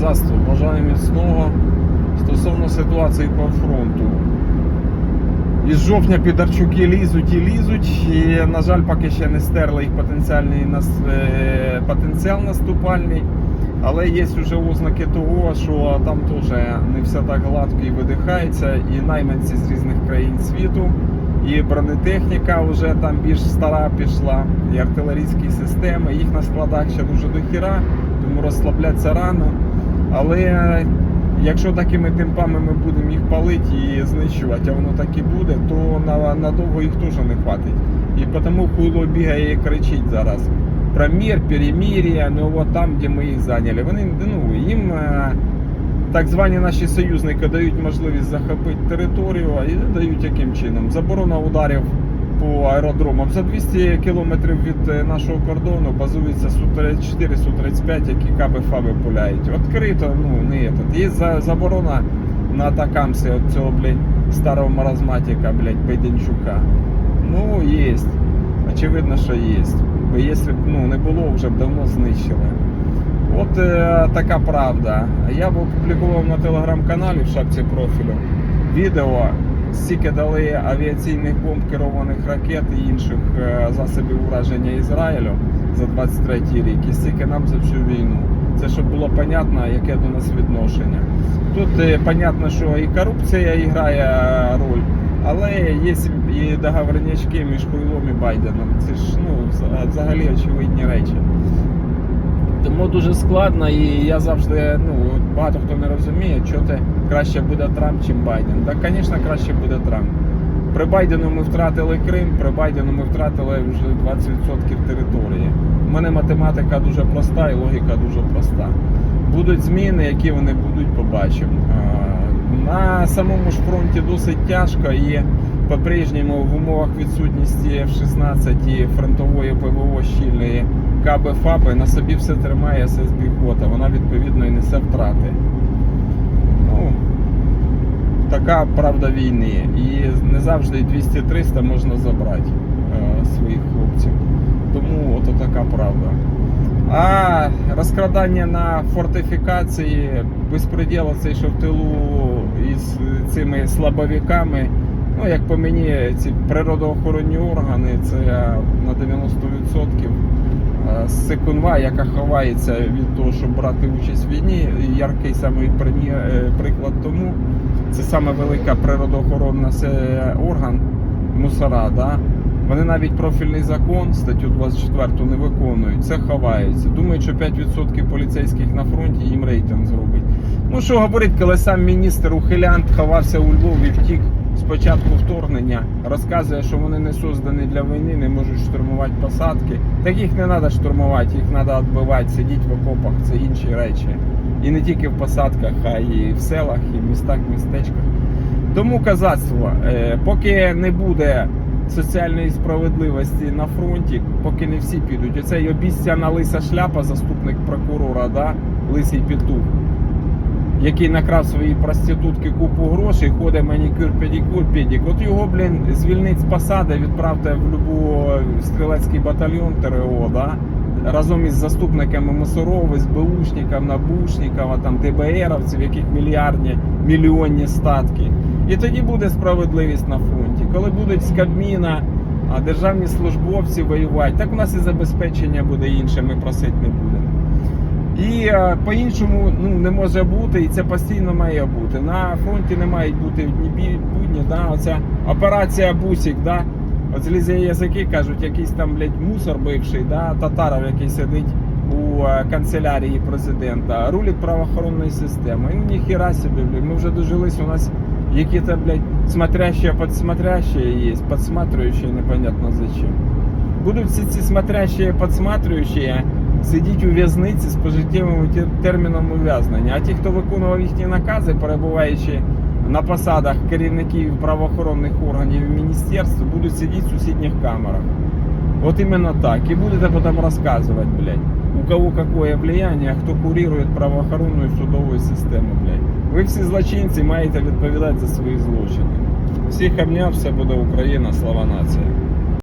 Казацтво, бажаю міцного стосовно ситуації по фронту. Із жовтня підарчуки лізуть і лізуть, і, на жаль, поки ще не стерли їх потенціальний е, потенціал наступальний. Але є вже ознаки того, що там теж не все так гладко і видихається, і найманці з різних країн світу, і бронетехніка вже там більш стара пішла, і артилерійські системи. Їх на складах ще дуже дохіра, тому розслаблятися рано. Але якщо такими темпами ми будемо їх палити і знищувати, а воно так і буде, то надовго їх теж не хватить. І тому хуйло бігає і кричить зараз про мир, перемирие, ну от там, де ми їх зайняли. Вони ну, їм е, так звані наші союзники дають можливість захопити територію і дають яким чином. Заборона ударів по аеродромам. За 200 кілометрів від е, нашого кордону базується Су-34, Су-35, які каби фаби пуляють. Відкрито, ну не этот. Є заборона на атакамси от цього, блядь, старого маразматика, блядь, Байденчука. Ну, є. Очевидно, що є. Бо якщо б ну, не було, вже б давно знищили. От е, така правда. Я б опублікував на телеграм-каналі в шапці профілю відео, скільки дали авіаційних бомб, керованих ракет і інших е, засобів ураження Ізраїлю за 23 рік, і скільки нам за всю війну. Це щоб було понятно, яке до нас відношення. Тут е, понятно, що і корупція грає е, роль, але є і договорнячки між Хуйлом і Байденом. Це ж ну, взагалі очевидні речі. Тому дуже складно, і я завжди, ну, багато хто не розуміє, що ти краще буде Трамп, чим Байден. Так, звісно, краще буде Трамп. При Байдену ми втратили Крим, при Байдену ми втратили вже 20% території. У мене математика дуже проста і логіка дуже проста. Будуть зміни, які вони будуть, побачимо. На самому ж фронті досить тяжко і по-прежньому в умовах відсутності F-16 і фронтової ПВО щільної ФАБи на собі все тримає СС піхота. Вона відповідно і несе втрати. Ну, така правда війни. І не завжди 200-300 можна забрати е, своїх хлопців. Тому ото така правда. А розкрадання на фортифікації, безпреділ цей, що в тилу із цими слабовиками. Ну, як по мені, ці природоохоронні органи це на 90% е, секунва, яка ховається від того, щоб брати участь в війні. Яркий самий е, приклад тому. Це саме велика природоохоронна орган мусора. Да? Вони навіть профільний закон, статтю 24 не виконують, це ховається. Думають, що 5% поліцейських на фронті їм рейтинг зробить. Ну що говорить, коли сам міністр ухилянт ховався у Львові, втік з початку вторгнення, розказує, що вони не создані для війни, не можуть штурмувати посадки. Так їх не треба штурмувати, їх треба відбивати, сидіти в окопах, це інші речі. І не тільки в посадках, а й в селах, і в містах, містечках. Тому казацтво, е, поки не буде соціальної справедливості на фронті, поки не всі підуть. Оцей обіцяна лиса шляпа, заступник прокурора, да? лисий петух, який накрав своїй проститутки купу грошей, ходить манікюр, педикюр, педик. От його, блін, звільнить з посади, відправте в любу стрілецький батальйон ТРО, да? разом із заступниками Мусоров, СБУшників, НАБУшників, а там ДБРовців, яких мільярдні, мільйонні статки. І тоді буде справедливість на фронті. Коли будуть з Кабміна державні службовці воювати, так у нас і забезпечення буде інше, ми просити не будемо. І е, по-іншому ну, не може бути, і це постійно має бути. На фронті не мають бути дні будні, да, оця операція Бусік, да, от злізе язики кажуть, якийсь там блядь, мусор бивший, да, татаров, який сидить у е, канцелярії президента, рулить правоохоронною системою. Ну ніхіра собі, блядь, ми вже дожились, у нас які-то, блядь, смотрящие, подсмотрящие есть, подсматривающие непонятно зачем. Будуть всі ці смотрящие, подсматривающие сидіти у в'язниці з пожиттєвим терміном ув'язнення. А ті, хто виконував їхні накази, перебуваючи на посадах керівників правоохоронних органів і міністерств, будуть сидіти в сусідніх камерах. Вот именно так. И будете потом рассказывать, блядь, у кого какое влияние, хто курирує правоохоронну і судову систему, блядь. Ви всі злочинці маєте відповідати за свої злочини. Всіх обняв, все буде Україна, слава нація.